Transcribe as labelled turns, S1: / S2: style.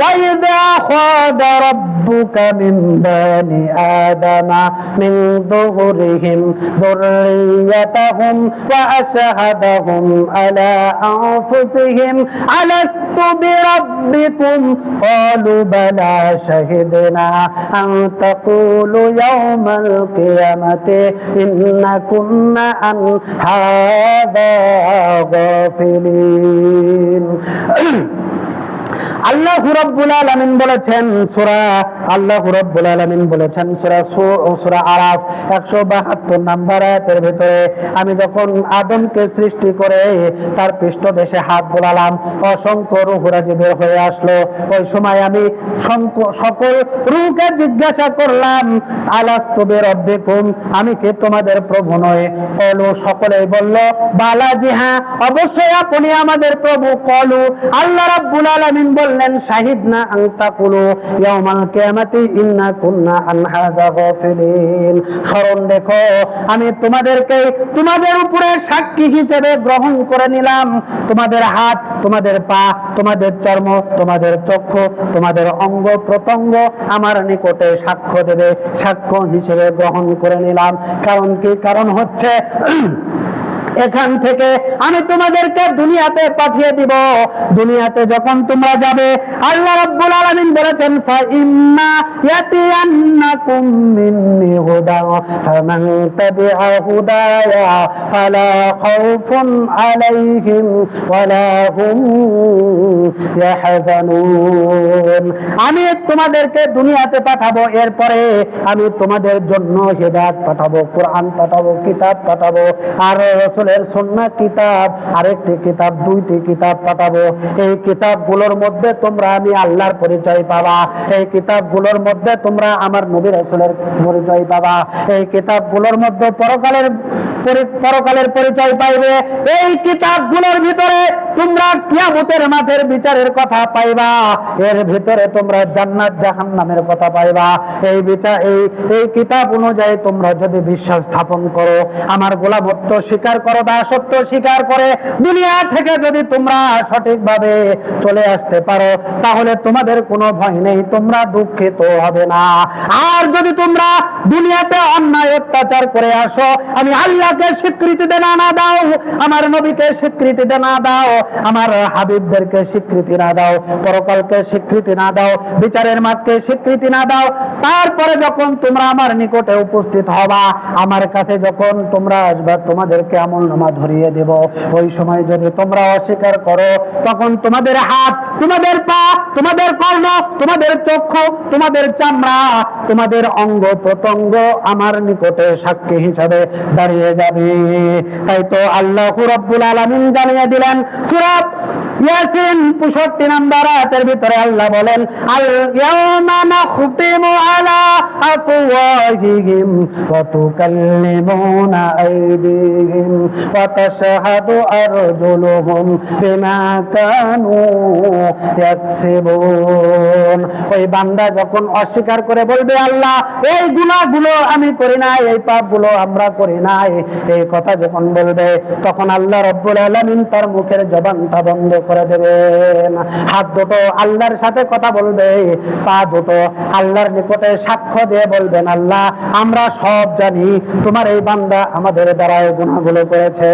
S1: وإذ أخذ ربك من بني آدم من ظهورهم ذريتهم وأشهدهم على أنفسهم ألست بربكم قالوا بلى شهدنا أن تقولوا يوم القيامة إنا كنا عن هذا غافلين আল্লাহ রাব্বুল আলামিন বলেছেন সূরা, আল্লাহ রাব্বুল আলামিন বলেছেন সূরা সূরা আরাফ 172 নাম্বার আয়াতের ভিতরে, আমি যখন আদমকে সৃষ্টি করে তার পৃষ্ঠদেশে হাত বোলালাম, অসংখ্য বের হয়ে আসলো। ওই সময় আমি সকল রূহকে জিজ্ঞাসা করলাম, আলাস্তু বিরাব্বিকুম, আমি কি তোমাদের প্রভু নয় কলু, সকলেই বলল, বালাজি হ্যাঁ অবশ্যই আপনি আমাদের প্রভু, কলু, আল্লাহ রাব্বুল আলামিন বললেন শাহিদ না আনতা কুলু ইয়াউমাল কিয়ামাতি ইন্না কুন্না আন হাযা গাফিলিন। স্মরণ রেখো, আমি তোমাদেরকে তোমাদের উপরে সাক্ষী হিসেবে গ্রহণ করে নিলাম। তোমাদের হাত, তোমাদের পা, তোমাদের চর্ম, তোমাদের চক্ষু, তোমাদের অঙ্গ প্রত্যঙ্গ আমার নিকটে সাক্ষ্য দেবে, সাক্ষ্য হিসেবে গ্রহণ করে নিলাম। কারণ কি? কারণ হচ্ছে এখান থেকে আমি তোমাদেরকে দুনিয়াতে পাঠিয়ে দিব। দুনিয়াতে যখন তোমরা যাবে, আল্লাহ রাব্বুল আলামিন বলেছেন ফা ইম্মা ইয়াতিয়ান্নাকুম মিন্নি হুদা, ফামান তাবিআ হুদায়া ফালা খাউফুন আলাইহিম ওয়ালা হুম আমি তোমাদেরকে দুনিয়াতে পাঠাবো, এরপরে আমি তোমাদের জন্য হেদায়েত পাঠাবো, কোরআন পাঠাবো, কিতাব পাঠাবো, আর রসুলের সন্না কিতাব, আরেকটি কিতাব, দুইটি কিতাব পাঠাবো। এই কিতাবগুলোর মধ্যে তোমরা আমি আল্লাহর পরিচয় পাবা। এই কিতাবগুলোর মধ্যে তোমরা আমার নবী রসুলের পরিচয় পাবা। এই কিতাবগুলোর মধ্যে পরকালের পরকালের পরিচয় পাইবে। এই কিতাবগুলোর ভিতরে তোমরা কিয়ামতের মাঠের বিচারের কথা পাইবা। এর ভিতরে তোমরা জান্নাত, জাহান্নামের কথা পাইবা। এই বিচার এই এই কিতাব অনুযায়ী তোমরা যদি বিশ্বাস স্থাপন করো, আমার গোলামত্ব স্বীকার করো, দাসত্ব স্বীকার করে, দুনিয়া থেকে যদি তোমরা সঠিকভাবে চলে আসতে পারো, তাহলে তোমাদের কোনো ভয় নেই, তোমরা দুঃখিত হবে না। আর যদি তোমরা দুনিয়াতে অন্যায় অত্যাচার করে আসো, আমি আল্লাহকে স্বীকৃতি দে না দাও, আমার নবীকে স্বীকৃতি দে না দাও আমার হাবিবদেরকে স্বীকৃতি না দাও, পরকালকে স্বীকৃতি না দাও, বিচারের মাঠকে স্বীকৃতি না দাও, তারপরে যখন তোমরা আমার নিকটে উপস্থিত হবা, আমার কাছে যখন তোমরা আসবে, তোমাদেরকে আমল নামা ধরিয়ে দেব। ওই সময় যদি তোমরা অস্বীকার করো, তখন তোমাদের হাত তোমাদের পা তোমাদের কর্ণ, তোমাদের চক্ষু, তোমাদের চামড়া, তোমাদের অঙ্গ প্রত্যঙ্গ আমার নিকটে সাক্ষী হিসাবে দাঁড়িয়ে যাবে। তাই তো আল্লাহ রব্বুল আলমিন জানিয়ে দিলেন, সূরা ইয়াসিন 65 নাম্বার আয়াতের ভিতরে আল্লাহ বলেন আল ইয়াউমা নাখতিমু আলা আফওয়াহিহিম তুকাল্লিমুনা আইদিহিম ওয়া তাশহাদু আরজুলুহুম বিমা কানু ইয়াকসিবুন ওই বান্দা যখন অস্বীকার করে বলবে, আল্লাহ, এই গুনাহগুলো আমি করি নাই, এই পাপগুলো আমরা করি নাই। এই কথা যখন বলবে, তখন আল্লাহ রব্বুল আলামিন তার মুখের জবানটা বন্ধ করে দেবেন। হাত দুটো আল্লাহর সাথে কথা বলবে, পা দুটো আল্লাহর নিকটে সাক্ষ্য দিয়ে বলবেন, আল্লাহ আমরা সব জানি। তোমার এই বান্দা আমাদের দ্বারা গুণাগুলো করেছে।